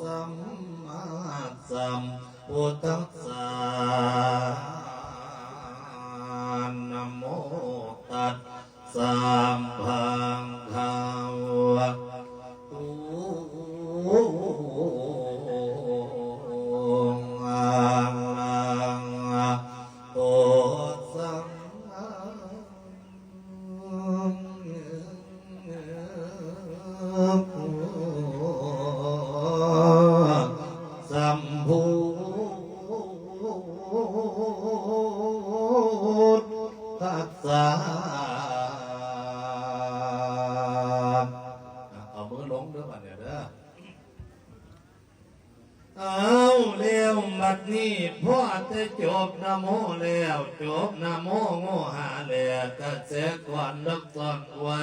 สัมมาสัมตัสสะนะโมตัสสะภะ พุทธัสสะเอามือลงด้อบัดเนี่ยเด้อเอาเร็วบัดนี้พ่อจะจบนะโมแล้วจบนะโมโมหาแล้วกระเสกวันรักษาไว้